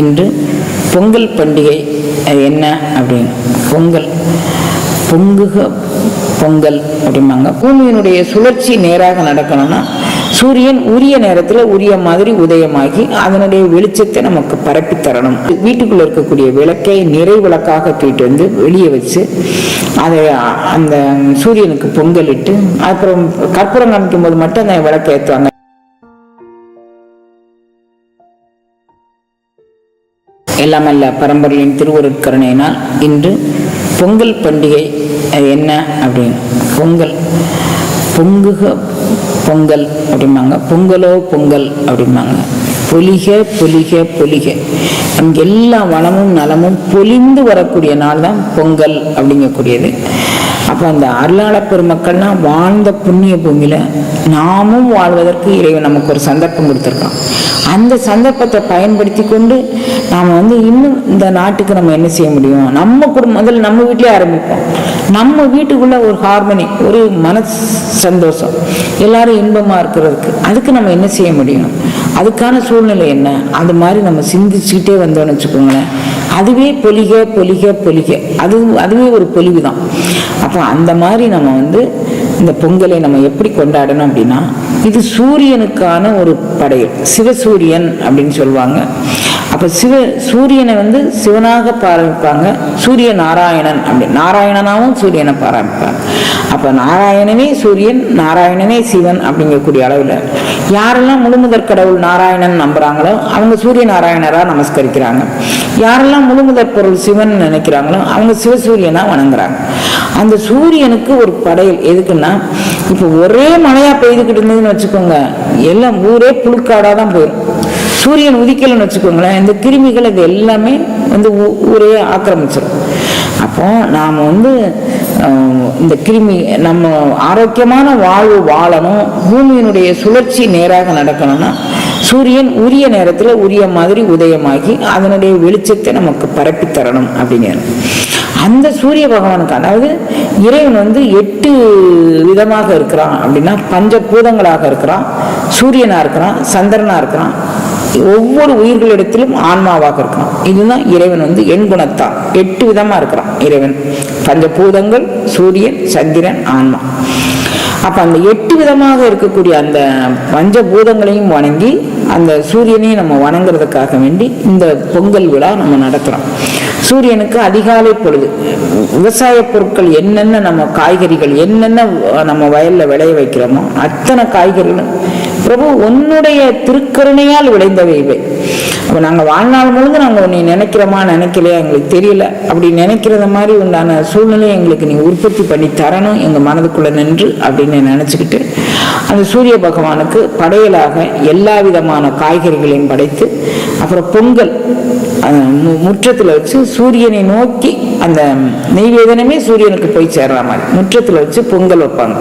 இன்று பொங்கல் பண்டிகை அது என்ன அப்படின்னு? பொங்கல். பொங்குக பொங்கல் அப்படிம்பாங்க. பூமியினுடைய சுழற்சி நேராக நடக்கணும்னா சூரியன் உரிய நேரத்தில் உரிய மாதிரி உதயமாகி அதனுடைய வெளிச்சத்தை நமக்கு பரப்பி தரணும். வீட்டுக்குள்ளே இருக்கக்கூடிய விளக்கை நிறை விளக்காக தூக்கிட்டு வந்து வெளியே வச்சு அதை அந்த சூரியனுக்கு பொங்கலிட்டு அப்புறம் கற்பூரம் காமிக்கும் போது மட்டும் அந்த விளக்கை ஏற்றுவாங்க எல்லாமல்ல பரம்பரையின் திருவருட்கருணையினால் இன்று பொங்கல் பண்டிகை அது என்ன அப்படின்னு பொங்கல் பொங்குக பொங்கல் அப்படிம்பாங்க. பொங்கலோ பொங்கல் அப்படிம்பாங்க. பொலிக பொலிக பொலிக. அங்கே எல்லா வளமும் நலமும் பொலிந்து வரக்கூடிய நாள் தான் பொங்கல் அப்படிங்கக்கூடியது. அப்போ அந்த அருளாள பெருமக்கள்லாம் வாழ்ந்த புண்ணிய பூமியில் நாமும் வாழ்வதற்கு இறைவன் நமக்கு ஒரு சந்தர்ப்பம் கொடுத்துருக்கான். அந்த சந்தர்ப்பத்தை பயன்படுத்தி கொண்டு நாம் வந்து இன்னும் இந்த நாட்டுக்கு நம்ம என்ன செய்ய முடியும்? நம்ம குடும்பம் முதல்ல நம்ம வீட்டிலே ஆரம்பிப்போம். நம்ம வீட்டுக்குள்ள ஒரு ஹார்மனி ஒரு மன சந்தோஷம். எல்லாரும் இன்பமாக இருக்கிறதுக்கு அதுக்கு நம்ம என்ன செய்ய முடியும்? அதுக்கான சூழ்நிலை என்ன? அது மாதிரி நம்ம சிந்திச்சுக்கிட்டே வந்தோம்னு வச்சுக்கோங்களேன். அதுவே பொலிக பொலிக பொலிக. அது அதுவே ஒரு பொலிவு தான் அப்போ அந்த மாதிரி நம்ம வந்து இந்த பொங்கலை நம்ம எப்படி கொண்டாடணும் அப்படின்னா இது சூரியனுக்கான ஒரு படையல். சிவசூரியன் அப்படின்னு சொல்லுவாங்க. அப்போ சிவ சூரியனை வந்து சிவனாக பாரமிப்பாங்க. சூரிய நாராயணன் அப்படி. நாராயணனாகவும் சூரியனை பாரமிப்பாங்க. அப்போ நாராயணனே சூரியன் நாராயணனே சிவன் அப்படிங்கக்கூடிய அளவில் யாரெல்லாம் முழுமுதற் கடவுள் நாராயணன் நம்புகிறாங்களோ அவங்க சூரிய நாராயணராக நமஸ்கரிக்கிறாங்க. யாரெல்லாம் முழுமுதற் பொருள் சிவன் நினைக்கிறாங்களோ அவங்க சிவசூரியனாக வணங்குறாங்க. அந்த சூரியனுக்கு ஒரு படையல் எதுக்குன்னா இப்போ ஒரே மழையாக பெய்துக்கிட்டு இருந்ததுன்னு வச்சுக்கோங்க எல்லாம் ஊரே புழுக்காடாக தான் போயிடும் சூரியன் உதிக்கலைன்னு வச்சுக்கோங்களேன் இந்த கிருமிகள் இது எல்லாமே வந்து ஊ- ஊரே ஆக்கிரமிச்சிடும் அப்போ நாம் வந்து இந்த கிருமி நம்ம ஆரோக்கியமான வாழ்வு வாழணும் பூமியினுடைய சுழற்சி நேராக நடக்கணும்னா சூரியன் உரிய நேரத்தில் உரிய மாதிரி உதயமாகி அதனுடைய வெளிச்சத்தை நமக்கு பரப்பி தரணும் அப்படிங்கிறது அந்த சூரிய பகவானுக்கு அதாவது இறைவன் வந்து எட்டு விதமாக இருக்கிறான் அப்படின்னா பஞ்ச பூதங்களாக இருக்கிறான் சூரியனாக இருக்கிறான் சந்திரனாக இருக்கிறான் ஒவ்வொரு உயிர்களிடத்திலும் ஆன்மாவாக இருக்கிறான் இதுதான் இறைவன் வந்து எண் குணத்தான் எட்டு விதமா இருக்கிறான் இறைவன். பஞ்சபூதங்கள் சூரியன் சந்திரன் ஆன்மா. அப்ப அந்த எட்டு விதமாக இருக்கக்கூடிய அந்த பஞ்சபூதங்களையும் வணங்கி அந்த சூரியனையும் நம்ம வணங்குறதுக்காக வேண்டி இந்த பொங்கல் விழா நம்ம நடத்துறோம். சூரியனுக்கு அதிகாலை பொழுது. விவசாய பொருட்கள் என்னென்ன நம்ம காய்கறிகள் என்னென்ன நம்ம வயலில் விளைய வைக்கிறோமோ அத்தனை காய்கறிகளும் பிரபு உன்னுடைய திருக்கருணையால் விளைந்தவை இவை. அப்போ நாங்கள் வாழ்நாள் முழுது நாங்கள் உன்னை நினைக்கிறோமா நினைக்கலையா எங்களுக்கு தெரியல. அப்படி நினைக்கிறத மாதிரி உண்டான சூழ்நிலை எங்களுக்கு நீ உற்பத்தி பண்ணி தரணும் எங்கள் மனதுக்குள்ளே நின்று அப்படின்னு நினச்சிக்கிட்டு அந்த சூரிய பகவானுக்கு படையலாக எல்லா விதமான காய்கறிகளையும் படைத்து அப்புறம் பொங்கல் முற்றத்தில் வச்சு சூரியனை நோக்கி அந்த நெய்வேதனமே சூரியனுக்கு போய் சேர்ற மாதிரி முற்றத்தில் வச்சு பொங்கல் வைப்பாங்க.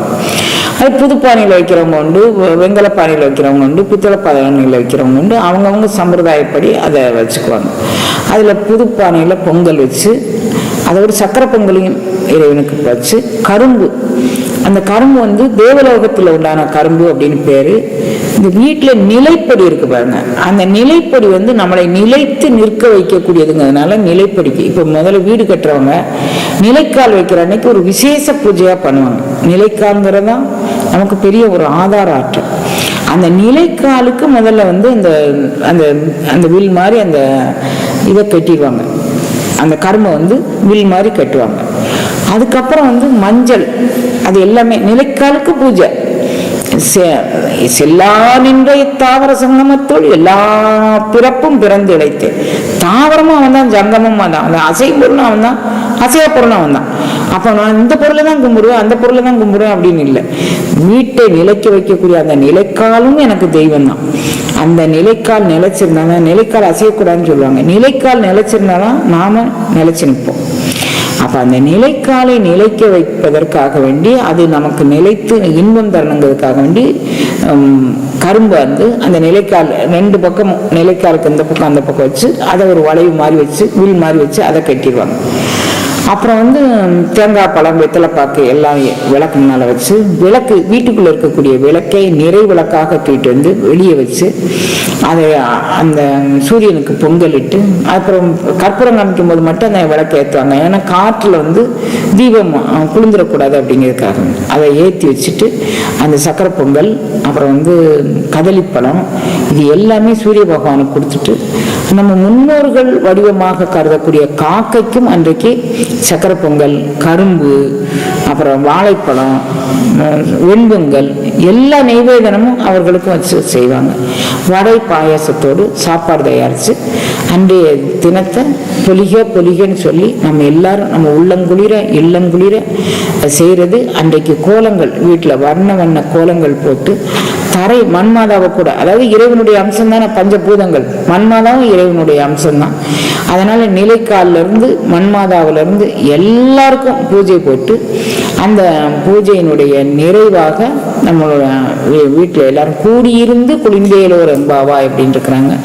அது புது பானையில் வைக்கிறவங்க உண்டு வெங்கலப்பானியில் வெங்கல பானையில் வைக்கிறவங்க உண்டு பித்தளை பானையில் வைக்கிறவங்க உண்டு அவங்கவுங்க சம்பிரதாயப்படி அதை வச்சுக்குவாங்க. அதில் புது பானையில் பொங்கல் வச்சு அதோட சக்கரை பொங்கலையும் இறைவனுக்கு வச்சு கரும்பு அந்த கரும்பு வந்து தேவலோகத்தில் உண்டான கரும்பு அப்படின்னு பேரு. இந்த வீட்டில் நிலைப்படி இருக்கு பாருங்க. அந்த நிலைப்படி வந்து நம்மளை நிலைத்து நிற்க வைக்கக்கூடியதுங்கிறதுனால நிலைப்படிக்கு இப்போ முதல்ல வீடு கட்டுறவங்க நிலைக்கால் வைக்கிற அன்னைக்கு ஒரு விசேஷ பூஜையாக பண்ணுவாங்க. நிலைக்கால்ங்கிறது தான் நமக்கு பெரிய ஒரு ஆதார ஆற்றல். அந்த நிலைக்காலுக்கு முதல்ல வந்து அந்த அந்த அந்த வில் மாதிரி அந்த இதை கட்டிடுவாங்க. அந்த கரும்பை வந்து வில் மாதிரி கட்டுவாங்க. அதுக்கப்புறம் வந்து மஞ்சள். அது எல்லாமே நிலைக்காலுக்கு பூஜை. செ- செல்லா நின்ற தாவர சங்கமத்தோடு எல்லா பிறப்பும் பிறந்து இழைத்தேன். தாவரமும் அவன் தான் ஜங்கமும் அவன் தான் அந்த அசை பொருளும் அவன் தான் அசையா பொருளும் அவன் தான் அப்போ நான் இந்த பொருளை தான் கும்பிடுவேன் அந்த பொருளை தான் கும்பிடுவேன் அப்படின்னு இல்லை. வீட்டை நிலைக்க வைக்கக்கூடிய அந்த நிலைக்காலும் எனக்கு தெய்வம் தான் அந்த நிலைக்கால் நிலைச்சிருந்தாங்க. நிலைக்கால் அசையக்கூடாதுன்னு சொல்லுவாங்க. நிலைக்கால் நிலைச்சிருந்தாலும் நாம நிலைச்சு நிற்போம். அப்ப அந்த நிலைக்காலை நிலைக்க வைப்பதற்காக வேண்டி அது நமக்கு நிலைத்து இன்பம் தரணுங்கிறதுக்காக வேண்டி கரும்பு வந்து அந்த நிலைக்கால் ரெண்டு பக்கம் நிலைக்காலுக்கு இந்த பக்கம் அந்த பக்கம் வச்சு அதை ஒரு வளைவு மாதிரி வச்சு வில் மாதிரி வச்சு அதை கட்டிடுவாங்க. அப்புறம் வந்து தேங்காய் பழம் வெத்தலை பாக்கு எல்லாம் விளக்கு முன்னால் வச்சு விளக்கு வீட்டுக்குள்ளே இருக்கக்கூடிய விளக்கை நிறை விளக்காக தூக்கிட்டு வந்து வெளியே வச்சு அதை அந்த சூரியனுக்கு பொங்கலிட்டு அப்புறம் கற்பூரம் காமிக்கும் போது மட்டும் அந்த விளக்கை ஏற்றுவாங்க. ஏன்னா காற்றில் வந்து தீபம் குளிந்துடக்கூடாது அப்படிங்கிறதுக்காக. அதை ஏற்றி வச்சுட்டு அந்த சக்கரை பொங்கல் அப்புறம் வந்து கதளிப்பழம் இது எல்லாமே சூரிய பகவானுக்கு கொடுத்துட்டு நம்ம முன்னோர்கள் வடிவமாக கருதக்கூடிய காக்கைக்கும் அன்றைக்கு சக்கரை பொங்கல் கரும்பு அப்புறம் வாழைப்பழம் வெண்பொங்கல் எல்லா நெய்வேதனமும் அவர்களுக்கும் வச்சு செய்வாங்க. வடை பாயாசத்தோடு சாப்பாடு தயாரித்து அன்றைய தினத்தை பொலிக பொலிகன்னு சொல்லி நம்ம எல்லாரும் நம்ம உள்ளங்குளிர இல்லங்குளிர செய்கிறது அன்றைக்கு கோலங்கள் வீட்டில் வண்ண வண்ண கோலங்கள் போட்டு தரை மண்மாதாவை கூட. அதாவது இறைவனுடைய அம்சம் தானே பஞ்சபூதங்கள். மண்மாதாவும் இறைவனுடைய அம்சம்தான். அதனால நிலைக்கால்ல இருந்து எல்லாருக்கும் பூஜை போட்டு அந்த பூஜையினுடைய நிறைவாக நம்மளோட வீட்டில் எல்லாரும் கூடியிருந்து குளிந்தேலோர் எம்பாவா அப்படின்னு இருக்கிறாங்க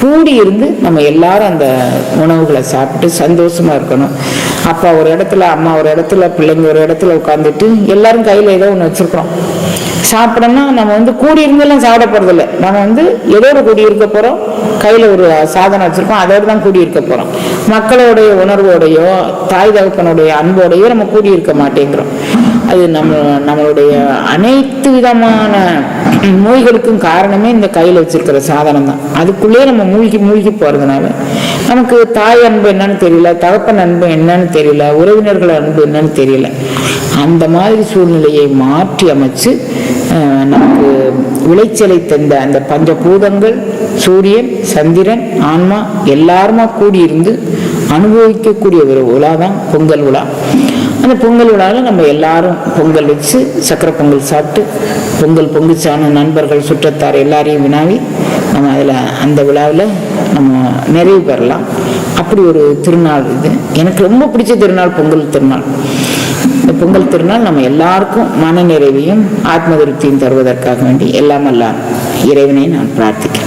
கூடியிருந்து நம்ம எல்லாரும் அந்த உணவுகளை சாப்பிட்டு சந்தோஷமா இருக்கணும். அப்பா ஒரு இடத்துல அம்மா ஒரு இடத்துல பிள்ளைங்க ஒரு இடத்துல உட்காந்துட்டு எல்லாரும் கையில் ஏதோ ஒன்று வச்சிருக்கிறோம். சாப்பிடணும்னா நம்ம வந்து கூடி இருந்தெல்லாம் சாப்பிட போறதில்ல நம்ம வந்து எதோடு கூடி இருக்க போறோம். கையில ஒரு சாதனம் வச்சிருக்கோம். அதோடு தான் கூடி இருக்க போறோம். மக்களோடைய உணர்வோடையோ தாய் தகப்பனுடைய அன்போடையோ நம்ம கூடி இருக்க மாட்டேங்கிறோம். அது நம்ம நம்மளுடைய அனைத்து விதமான நோய்களுக்கும் காரணமே இந்த கையில் வச்சிருக்கிற சாதனம் தான். அதுக்குள்ளேயே நம்ம மூழ்கி மூழ்கி போறதுனால. நமக்கு தாய் அன்பு என்னன்னு தெரியல தகப்பன் அன்பு என்னன்னு தெரியல உறவினர்கள் அன்பு என்னன்னு தெரியல. அந்த மாதிரி சூழ்நிலையை மாற்றி அமைச்சு நமக்கு விளைச்சலை தந்த அந்த பஞ்சபூதங்கள் சூரியன் சந்திரன் ஆன்மா எல்லாருமா கூடியிருந்து அனுபவிக்கக்கூடிய ஒரு உலா தான் பொங்கல் உலா. அந்த பொங்கல் விழாவில் நம்ம எல்லாரும் பொங்கல் வச்சு சக்கரை பொங்கல் சாப்பிட்டு பொங்கல் பொங்குச்சான நண்பர்கள் சுற்றத்தார் எல்லாரையும் வினாவி நம்ம அதில் அந்த விழாவில் நம்ம நிறைவு பெறலாம். அப்படி ஒரு திருநாள் இது. எனக்கு ரொம்ப பிடிச்ச திருநாள் பொங்கல் திருநாள். இந்த பொங்கல் திருநாள் நம்ம எல்லாருக்கும் மன நிறைவையும் ஆத்ம திருப்தியும் தருவதற்காக வேண்டி எல்லாம் இறைவனை நான் பிரார்த்திக்கிறேன்.